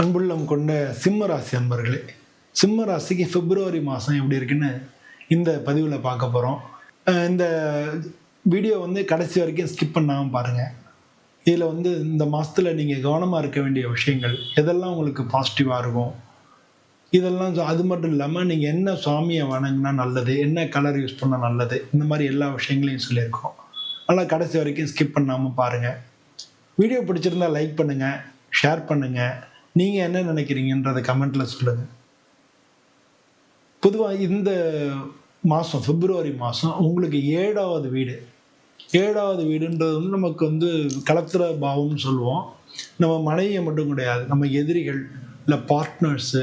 அன்புள்ளம் கொண்ட சிம்ம ராசி அன்பர்களே சிம்ம ராசிக்கு பிப்ரவரி மாதம் எப்படி இருக்குன்னு இந்த பதிவில் பார்க்க போகிறோம் இந்த வீடியோ வந்து கடைசி வரைக்கும் ஸ்கிப் பண்ணாமல் பாருங்கள் இதில் வந்து இந்த மாதத்தில் நீங்கள் கவனமாக இருக்க வேண்டிய விஷயங்கள் எதெல்லாம் உங்களுக்கு பாசிட்டிவாக இருக்கும் இதெல்லாம் அது மட்டும் இல்லாமல் நீங்கள் என்ன சுவாமியை வணங்கினா நல்லது என்ன கலர் யூஸ் பண்ணால் நல்லது இந்த மாதிரி எல்லா விஷயங்களையும் சொல்லியிருக்கோம். ஆனால் கடைசி வரைக்கும் ஸ்கிப் பண்ணாமல் பாருங்கள் வீடியோ பிடிச்சிருந்தா லைக் பண்ணுங்கள் ஷேர் பண்ணுங்கள் நீங்கள் என்ன நினைக்கிறீங்கன்றதை கமெண்ட்டில் சொல்லுங்கள் பொதுவாக இந்த மாதம் பிப்ரவரி மாதம் உங்களுக்கு ஏழாவது வீடு. ஏழாவது வீடுன்றது வந்து நமக்கு வந்து கலத்திர பாவம்னு சொல்லுவோம். நம்ம மனைவியை மட்டும் கிடையாது நம்ம எதிரிகள் இல்லை பார்ட்னர்ஸு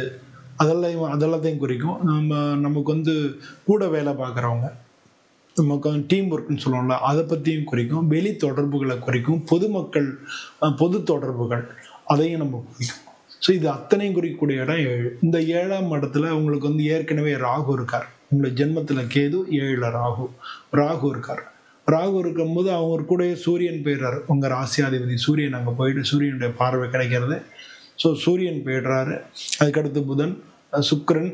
அதெல்லாம் அதெல்லாத்தையும் குறிக்கும். நம்ம நமக்கு வந்து கூட வேலை பார்க்குறவங்க நமக்கு வந்து டீம் ஒர்க்னு சொல்லுவோம்ல அதை பற்றியும் குறிக்கும். வெளி தொடர்புகளை குறிக்கும். பொதுமக்கள் பொது தொடர்புகள் அதையும் நம்ம குறிக்கும் ஸோ இது அத்தனையும் குறிக்கக்கூடிய இடம் ஏழு. இந்த ஏழாம் இடத்துல உங்களுக்கு வந்து ஏற்கனவே ராகு இருக்கார். உங்களுடைய ஜென்மத்தில் கேது ஏழில் ராகு. ராகு இருக்கார். ராகு இருக்கும்போது அவங்க கூட சூரியன் போயிடுறாரு. உங்கள் ராசியாதிபதி சூரியன் அங்கே போயிட்டு சூரியனுடைய பார்வை கிடைக்கிறது. ஸோ சூரியன் போயிடுறாரு. அதுக்கடுத்து புதன் சுக்கரன்.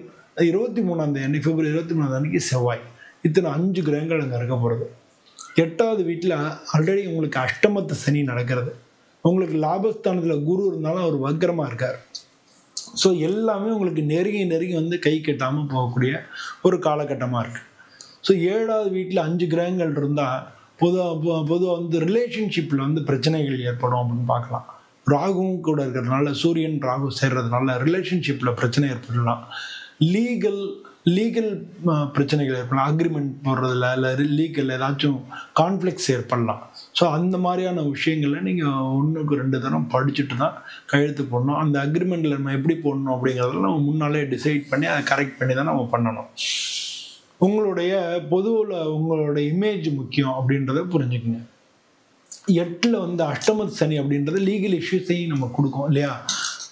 இருபத்தி மூணாம் தேதி பிப்ரவரி இருபத்தி மூணாம் அன்னைக்கு செவ்வாய். இத்தனை அஞ்சு கிரகங்கள் அங்கே இருக்க போகிறது எட்டாவது வீட்டில் ஆல்ரெடி உங்களுக்கு அஷ்டமத்து சனி நடக்கிறது. உங்களுக்கு லாபஸ்தானத்தில் குரு இருந்தாலும் அவர் வக்கரமாக இருக்கார். ஸோ எல்லாமே உங்களுக்கு நெருங்கி நெருங்கி வந்து கை கட்டாமல் போகக்கூடிய ஒரு காலகட்டமாக இருக்குது ஸோ ஏழாவது வீட்டில் அஞ்சு கிரகங்கள் இருந்தால் பொதுவாக பொதுவாக வந்து ரிலேஷன்ஷிப்பில் வந்து பிரச்சனைகள் ஏற்படும் அப்படின்னு பார்க்கலாம். ராகுவும் கூட இருக்கிறதுனால சூரியன் ராகு சேர்றதுனால ரிலேஷன்ஷிப்பில் பிரச்சனை ஏற்படலாம். லீகல் லீகல் uh, பிரச்சனைகள் ஏற்படலாம். அக்ரிமெண்ட் போடுறதுல இல்லை லீகல் ஏதாச்சும் கான்ஃப்ளிக்ஸ் ஏற்படலாம். ஸோ அந்த மாதிரியான விஷயங்களை நீங்கள் ஒன்றுக்கு ரெண்டு தரம் படிச்சுட்டு தான் கையெழுத்து போடணும். அந்த அக்ரிமெண்ட்டில் நம்ம எப்படி போடணும் அப்படிங்கிறதெல்லாம் நம்ம முன்னாலே டிசைட் பண்ணி அதை கரெக்ட் பண்ணி தான் நம்ம பண்ணணும். உங்களுடைய பொதுவில் உங்களோட இமேஜ் முக்கியம் அப்படின்றத புரிஞ்சுக்கங்க. எட்டில் வந்து அஷ்டமத் சனி அப்படின்றது லீகல் இஷ்யூஸையும் நம்ம கொடுக்கும் இல்லையா?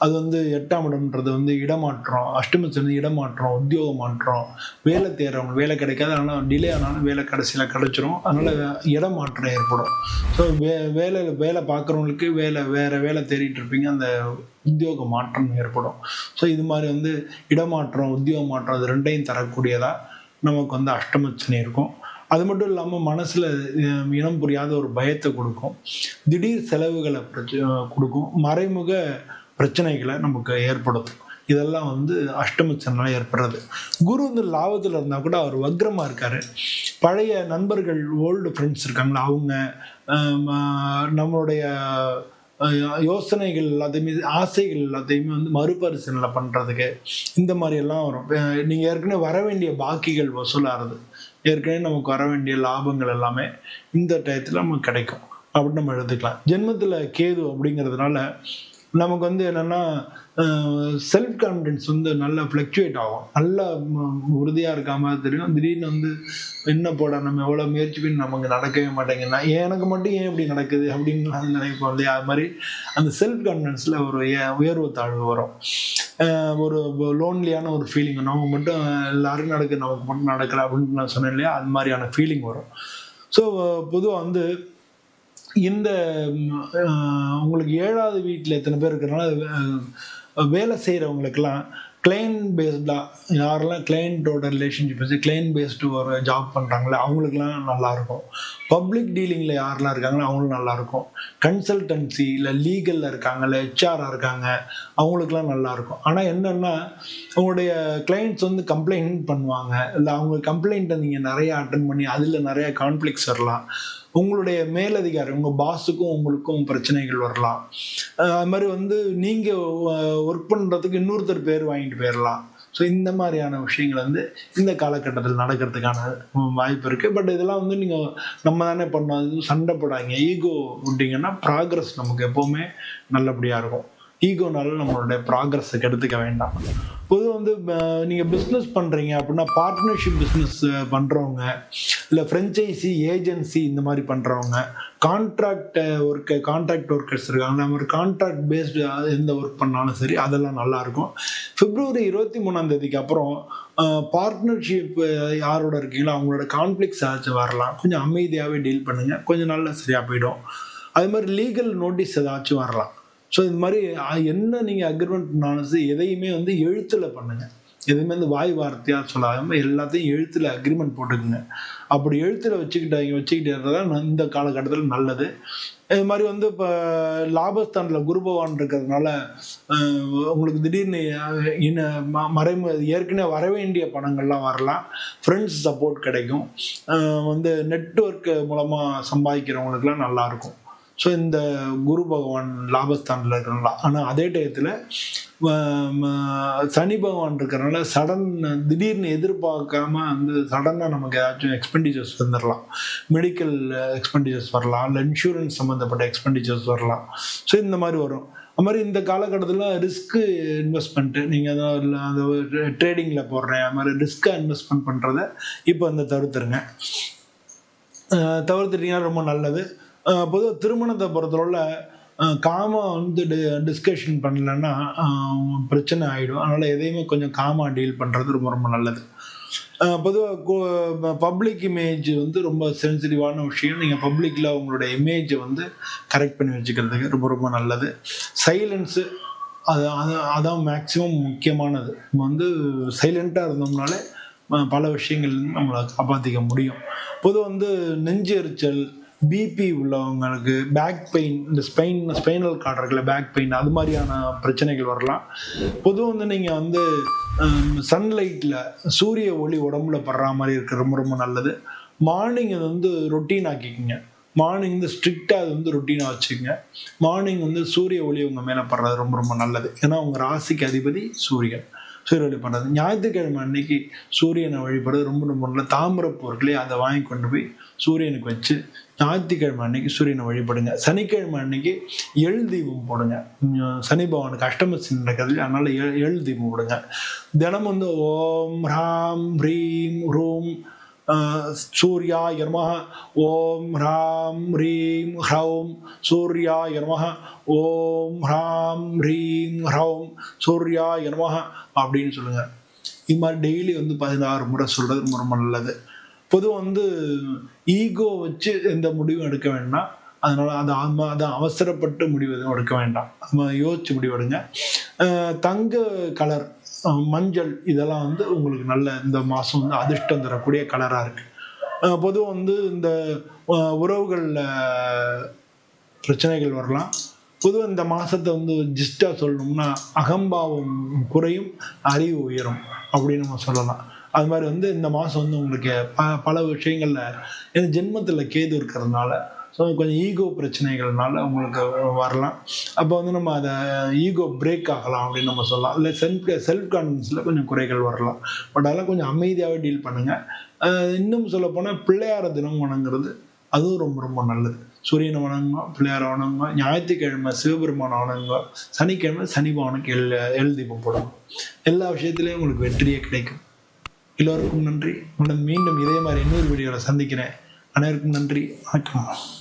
அது வந்து எட்டாம் இடம்ன்றது வந்து இடமாற்றம் அஷ்டமத் வந்து இடமாற்றம் உத்தியோக மாற்றம் வேலை தேடுறவங்க வேலை கிடைக்காது. ஆனால் டிலே ஆனாலும் வேலை கடைசியில் கிடைச்சிரும். அதனால் இடமாற்றம் ஏற்படும். ஸோ வே வேலையில் வேலை பார்க்குறவங்களுக்கு வேலை வேறு வேலை தேடிட்டு இருப்பீங்க. அந்த உத்தியோக மாற்றம் ஏற்படும். ஸோ இது மாதிரி வந்து இடமாற்றம் உத்தியோக மாற்றம் அது ரெண்டையும் தரக்கூடியதாக நமக்கு வந்து அஷ்டமச்சனை இருக்கும். அது மட்டும் இல்லாமல் மனசில் இனம் புரியாத ஒரு பயத்தை கொடுக்கும். திடீர் செலவுகளை கொடுக்கும். மறைமுக பிரச்சனைகளை நமக்கு ஏற்படுத்தும் இதெல்லாம் வந்து அஷ்டமச்சனால ஏற்படுறது. குரு வந்து லாபத்தில் இருந்தால் கூட அவர் வக்ரமாக இருக்கார். பழைய நண்பர்கள் ஓல்டு ஃப்ரெண்ட்ஸ் இருக்காங்களா அவங்க நம்மளுடைய யோசனைகள் எல்லாத்தையுமே ஆசைகள் எல்லாத்தையுமே வந்து மறுபரிசீலனை பண்ணுறதுக்கு இந்த மாதிரி எல்லாம் வரும். நீங்கள் ஏற்கனவே வர வேண்டிய பாக்கிகள் வசூலாகிறது ஏற்கனவே நமக்கு வர வேண்டிய லாபங்கள் எல்லாமே இந்த டயத்தில் நமக்கு கிடைக்கும். அப்படின்னு நம்ம எழுதுக்கலாம் ஜென்மத்தில் கேது அப்படிங்கிறதுனால நமக்கு வந்து என்னென்னா செல்ஃப் கான்ஃபிடென்ஸ் வந்து நல்லா ஃப்ளக்சுவேட் ஆகும். நல்லா உறுதியாக இருக்காம தெரியும். திடீர்னு வந்து என்ன போட நம்ம எவ்வளோ முயற்சி பண்ணி நமக்கு நடக்கவே மாட்டேங்குதுன்னா எனக்கு மட்டும் ஏன் இப்படி நடக்குது அப்படின்னு நினைப்போம் இல்லையா? அது மாதிரி அந்த செல்ஃப் கான்ஃபிடென்ஸில் ஒரு ஏ- உயர்வு தாழ்வு வரும். ஒரு லோன்லியான ஒரு ஃபீலிங் நம்ம மட்டும் எல்லாருக்கும் நடக்குது நமக்கு மட்டும் நடக்கலை அப்படின்னு நான் சொன்னேன் இல்லையா? அது மாதிரியான ஃபீலிங் வரும். ஸோ பொதுவாக வந்து இந்த உங்களுக்கு ஏழாவது வீட்டில் எத்தனை பேர் இருக்கிறனால வேலை செய்கிறவங்களுக்கெல்லாம் கிளைண்ட் பேஸ்டாக யாரெல்லாம் கிளைண்ட்டோட ரிலேஷன்ஷிப் வச்சு கிளைண்ட் பேஸ்டு ஒரு ஜாப் பண்ணுறாங்களே அவங்களுக்குலாம் நல்லாயிருக்கும் பப்ளிக் டீலிங்கில் யாரெல்லாம் இருக்காங்களோ அவங்களும் நல்லாயிருக்கும் கன்சல்டன்சி இல்லை லீகலில் இருக்காங்க இல்லை ஹெச்ஆராக இருக்காங்க அவங்களுக்குலாம் நல்லாயிருக்கும் ஆனால் என்னென்னா உங்களுடைய கிளைண்ட்ஸ் வந்து கம்ப்ளைண்ட் பண்ணுவாங்க. இல்லை அவங்க கம்ப்ளைண்ட்டை நீங்கள் நிறையா அட்டன் பண்ணி அதில் நிறையா கான்ஃப்ளிக்ஸ் வரலாம். உங்களுடைய மேலதிகாரி உங்கள் பாஸுக்கும் உங்களுக்கும் பிரச்சனைகள் வரலாம். அது மாதிரி வந்து நீங்கள் ஒர்க் பண்ணுறதுக்கு இன்னொருத்தர் பேர் வாங்கிட்டு போயிடலாம் ஸோ இந்த மாதிரியான விஷயங்கள் வந்து இந்த காலகட்டத்தில் நடக்கிறதுக்கான வாய்ப்பு இருக்குது பட் இதெல்லாம் வந்து நீங்கள் நம்ம தானே பண்ணோம். அது சண்டை போடாங்க ஈகோ விட்டிங்கன்னா ப்ராக்ரஸ் நமக்கு எப்போவுமே நல்லபடியாக இருக்கும். ஈகோனால நம்மளுடைய ப்ராக்ரஸை கெடுத்துக்க வேண்டாம். பொது வந்து நீங்கள் பிஸ்னஸ் பண்ணுறீங்க அப்படின்னா பார்ட்னர்ஷிப் பிஸ்னஸ் பண்ணுறவங்க இல்லை ஃப்ரெஞ்சைசி ஏஜென்சி இந்த மாதிரி பண்ணுறவங்க கான்ட்ராக்ட் ஒர்க்கு கான்ட்ராக்ட் ஒர்க்கர்ஸ் இருக்காங்க. நம்ம ஒரு கான்ட்ராக்ட் பேஸ்டு எந்த ஒர்க் பண்ணாலும் சரி அதெல்லாம் நல்லாயிருக்கும் பிப்ரவரி இருபத்தி மூணாம் தேதிக்கு அப்புறம் பார்ட்னர்ஷிப் யாரோட இருக்கீங்களோ அவங்களோட கான்ஃப்ளிக்ஸ் ஏதாச்சும் வரலாம். கொஞ்சம் அமைதியாகவே டீல் பண்ணுங்கள் கொஞ்சம் நல்லா சரியாக போயிடும். அது மாதிரி லீகல் நோட்டீஸ் ஏதாச்சும் வரலாம். ஸோ இது மாதிரி என்ன நீங்கள் அக்ரிமெண்ட் பண்ணாலும் சரி, எதையுமே வந்து எழுத்தில் பண்ணுங்க. எதுவுமே வந்து வாய் வார்த்தையாக சொல்லாம எல்லாத்தையும் எழுத்தில் அக்ரிமெண்ட் போட்டுக்குங்க. அப்படி எழுத்தில் வச்சுக்கிட்டாங்க வச்சுக்கிட்டே தான் இந்த காலகட்டத்தில் நல்லது. இது மாதிரி வந்து இப்போ லாபஸ்தானில் குரு பகவான் இருக்கிறதுனால உங்களுக்கு திடீர்னு அஹ், ம- மறைமு ஏற்கனவே வர வேண்டிய பணங்கள்லாம் வரலாம். ஃப்ரெண்ட்ஸ் சப்போர்ட் கிடைக்கும். வந்து நெட்ஒர்க் மூலமாக சம்பாதிக்கிறவங்களுக்குலாம் நல்லாயிருக்கும். ஸோ இந்த குரு பகவான் லாபஸ்தானில் இருக்கிறனால ஆனால் அதே டயத்தில் சனி பகவான் இருக்கிறனால சடன் திடீர்னு எதிர்பார்க்காம வந்து சடனாக நமக்கு ஏதாச்சும் எக்ஸ்பெண்டிச்சர்ஸ் வந்துடலாம் மெடிக்கல் எக்ஸ்பெண்டிச்சர்ஸ் வரலாம். இல்லை இன்சூரன்ஸ் சம்மந்தப்பட்ட எக்ஸ்பெண்டிச்சர்ஸ் வரலாம். ஸோ இந்த மாதிரி வரும். அது மாதிரி இந்த காலகட்டத்தில் ரிஸ்க்கு இன்வெஸ்ட்மெண்ட்டு நீங்கள் அதாவது அந்த ட்ரேடிங்கில் போடுறேன் அது மாதிரி ரிஸ்க்காக இன்வெஸ்ட்மெண்ட் பண்ணுறத இப்போ வந்து தவிர்த்துருங்க. தவிர்த்துட்டிங்கன்னா ரொம்ப நல்லது. பொதுவாக திருமணத்தை பொறுத்தவரை அஹ் காம வந்து டிஸ்கஷன் பண்ணலன்னா பிரச்சனை ஆகிடும் அதனால் எதையுமே கொஞ்சம் காமா டீல் பண்ணுறது ரொம்ப ரொம்ப நல்லது. பொதுவாக பப்ளிக் இமேஜ் வந்து ரொம்ப சென்சிட்டிவான விஷயம். நீங்கள் பப்ளிக்கில் உங்களுடைய இமேஜை வந்து கரெக்ட் பண்ணி வச்சுக்கிறதுக்கு ரொம்ப ரொம்ப நல்லது. சைலன்ஸு அது அது அதான் மேக்ஸிமம் முக்கியமானது. நம்ம வந்து சைலண்ட்டாக இருந்தோம்னாலே பல விஷயங்கள் நம்மளை காப்பாற்றிக்க முடியும். பொதுவாக வந்து நெஞ்சு எரிச்சல் பிபி உள்ளவங்களுக்கு பேக் பெயின் இந்த ஸ்பெயின் ஸ்பெயினல் கார்டு இருக்குல்ல பேக் பெயின் அது மாதிரியான பிரச்சனைகள் வரலாம். பொதுவாக வந்து நீங்கள் வந்து சன்லைட்டில் சூரிய ஒளி உடம்புல படுற மாதிரி இருக்க ரொம்ப ரொம்ப நல்லது. மார்னிங் அது வந்து ரொட்டீன் ஆக்கிக்கோங்க. மார்னிங் வந்து ஸ்ட்ரிக்டாக அது வந்து ரொட்டீனாக வச்சுக்கோங்க. மார்னிங் வந்து சூரிய ஒளி உங்கள் மேலே படுறது ரொம்ப ரொம்ப நல்லது. ஏன்னா உங்கள் ராசிக்கு அதிபதி சூரியன். சூரிய பண்ணுறது ஞாயிற்றுக்கிழமை அன்னைக்கு சூரியனை வழிபடுறது ரொம்ப ரொம்ப நல்ல தாமிரப்பு அதை வாங்கி கொண்டு போய் சூரியனுக்கு வச்சு ஞாயிற்றுக்கிழமை அன்னைக்கு சூரியனை வழிபடுங்க. சனிக்கிழமை அன்னைக்கு எள் தீபம் போடுங்க. சனி பகவானுக்கு அஷ்டமசி நடக்கிறது அதனால எள் எள் தீபம் போடுங்க. தினம் வந்து ஓம் ராம் ஹ்ரீம் ரூம் சூர்யாய நமः ஓம் ஹ்ராம் ஹ்ரீம் ஹ்ரௌம். சூர்யாய நமः ஓம் ஹ்ராம் ஹ்ரீம் ஹ்ரௌம். சூர்யாய நமः அப்படின்னு சொல்லுங்க. இது மாதிரி டெய்லி வந்து பதினாறு முறை சொல்றது ரொம்ப ரொம்ப நல்லது. பொதுவாக வந்து ஈகோ வச்சு எந்த முடிவும் எடுக்க வேண்டாம். அதனால அது ஆமா அதை அவசரப்பட்டு முடிவு எதுவும் எடுக்க வேண்டாம். நம்ம யோசிச்சு முடிவெடுங்க. தங்க கலர் மஞ்சள் இதெல்லாம் வந்து உங்களுக்கு நல்ல இந்த மாதம் வந்து அதிர்ஷ்டம் தரக்கூடிய கலராக இருக்கு. பொதுவாக வந்து இந்த உறவுகளில் பிரச்சனைகள் வரலாம். பொதுவாக இந்த மாதத்தை வந்து ஜிஸ்டாக சொல்லணும்னா அகம்பாவம் குறையும் அறிவு உயரும் அப்படின்னு நம்ம சொல்லலாம். அது மாதிரி வந்து இந்த மாதம் வந்து உங்களுக்கு ப பல விஷயங்களில் இந்த ஜென்மத்தில் கேது இருக்கிறதுனால ஸோ கொஞ்சம் ஈகோ பிரச்சனைகள்னால உங்களுக்கு வரலாம். அப்போ வந்து நம்ம அதை ஈகோ பிரேக் ஆகலாம் அப்படின்னு நம்ம சொல்லலாம். இல்லை செல்ஃப் செல்ஃப் கான்ஃபிடன்ஸில் கொஞ்சம் குறைகள் வரலாம். பட் அதெல்லாம் கொஞ்சம் அமைதியாகவே டீல் பண்ணுங்கள் இன்னும் சொல்லப்போனால் பிள்ளையார தினம் வணங்குறது அதுவும் ரொம்ப ரொம்ப நல்லது. சூரியனை வணங்குங்க பிள்ளையார வணங்குங்க ஞாயிற்றுக்கிழமை சிவபெருமான வணங்குங்க சனிக்கிழமை சனிபவனுக்கு எல் எல் தீபம் போடுங்க. எல்லா விஷயத்துலையும் உங்களுக்கு வெற்றியே கிடைக்கும். எல்லோருக்கும் நன்றி. உடன் மீண்டும் இதே மாதிரி இன்னொரு வீடியோவில் சந்திக்கிறேன். அனைவருக்கும் நன்றி. வணக்கம்.